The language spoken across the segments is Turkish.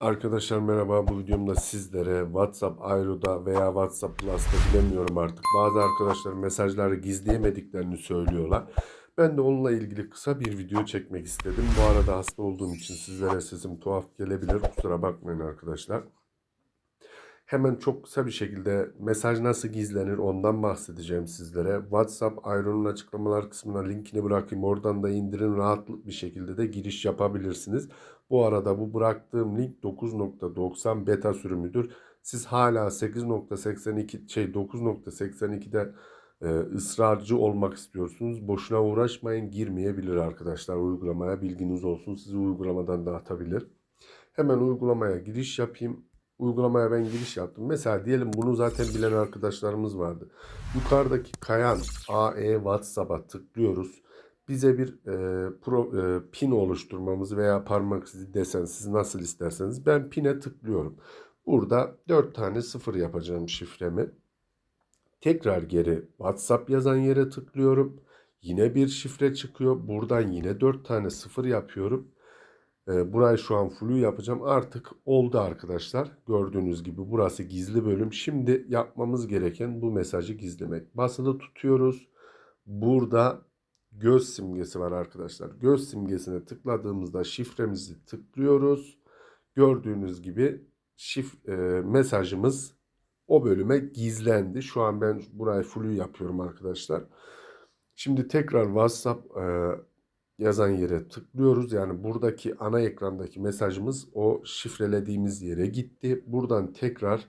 Arkadaşlar merhaba. Bu videomda sizlere WhatsApp Aero'da veya WhatsApp Plus'ta bilemiyorum artık. Bazı arkadaşlar mesajları gizleyemediklerini söylüyorlar. Ben de onunla ilgili kısa bir video çekmek istedim. Bu arada hasta olduğum için sizlere sesim tuhaf gelebilir. Kusura bakmayın arkadaşlar. Hemen çok kısa bir şekilde mesaj nasıl gizlenir ondan bahsedeceğim sizlere. WhatsApp Aero'nun açıklamalar kısmına linkini bırakayım. Oradan da indirin rahatlık bir şekilde de giriş yapabilirsiniz. Bu arada bu bıraktığım link 9.90 beta sürümüdür. Siz hala 8.82 şey 9.82'de e, ısrarcı olmak istiyorsunuz. Boşuna uğraşmayın girmeyebilir arkadaşlar uygulamaya bilginiz olsun. Sizi uygulamadan da atabilir. Hemen uygulamaya giriş yapayım. Uygulamaya ben giriş yaptım. Mesela diyelim bunu zaten bilen arkadaşlarımız vardı. Yukarıdaki kayan AE WhatsApp'a tıklıyoruz. Bize bir e, pro, e, pin oluşturmamızı veya parmak izi desen siz nasıl isterseniz ben pine tıklıyorum. Burada 4 tane sıfır yapacağım şifremi. Tekrar geri WhatsApp yazan yere tıklıyorum. Yine bir şifre çıkıyor. Buradan yine 4 tane sıfır yapıyorum. E, burayı şu an flu yapacağım. Artık oldu arkadaşlar. Gördüğünüz gibi burası gizli bölüm. Şimdi yapmamız gereken bu mesajı gizlemek. Basılı tutuyoruz. Burada göz simgesi var arkadaşlar. Göz simgesine tıkladığımızda şifremizi tıklıyoruz. Gördüğünüz gibi şif e, mesajımız o bölüme gizlendi. Şu an ben burayı flu yapıyorum arkadaşlar. Şimdi tekrar WhatsApp e, yazan yere tıklıyoruz. Yani buradaki ana ekrandaki mesajımız o şifrelediğimiz yere gitti. Buradan tekrar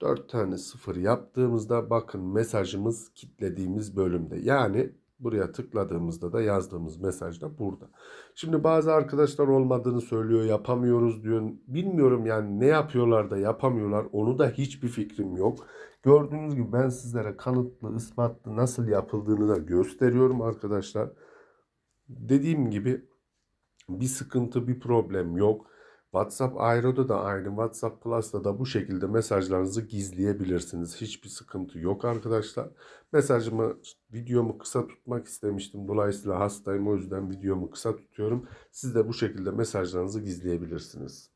4 tane sıfır yaptığımızda bakın mesajımız kitlediğimiz bölümde. Yani buraya tıkladığımızda da yazdığımız mesaj da burada. Şimdi bazı arkadaşlar olmadığını söylüyor, yapamıyoruz diyor. Bilmiyorum yani ne yapıyorlar da yapamıyorlar. Onu da hiçbir fikrim yok. Gördüğünüz gibi ben sizlere kanıtlı, ispatlı nasıl yapıldığını da gösteriyorum arkadaşlar. Dediğim gibi bir sıkıntı, bir problem yok. WhatsApp Aero'da da aynı, WhatsApp Plus'ta da bu şekilde mesajlarınızı gizleyebilirsiniz. Hiçbir sıkıntı yok arkadaşlar. Mesajımı, videomu kısa tutmak istemiştim. Dolayısıyla hastayım o yüzden videomu kısa tutuyorum. Siz de bu şekilde mesajlarınızı gizleyebilirsiniz.